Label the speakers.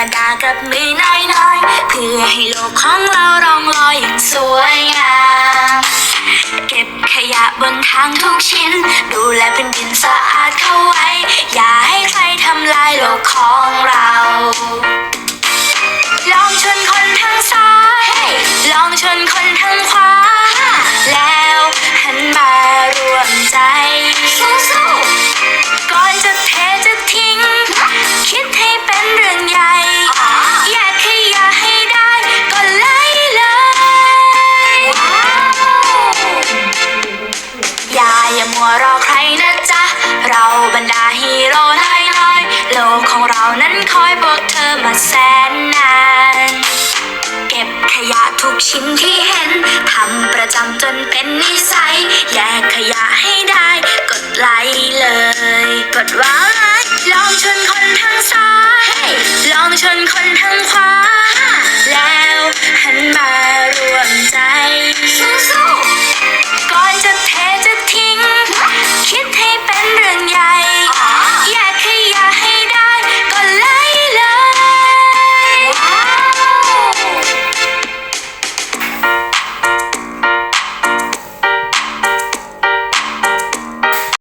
Speaker 1: รมดากับมือน้อยๆ เพื่อให้โลกของเราร้องลอยอย่างสวยงามเก็บขยะบนทางทุกชิ้น ดูแลเป็นดินสะอาดเข้าไว้ อย่าให เราบรรดาฮีโร่น้อยโลกของเรานั้นคอยพวกเธอมาแสนนาน เก็บขยะทุกชิ้นที่เห็นทำประจำจนเป็นนิสัย แยกขยะให้ได้ กดไลค์เลย กดไว้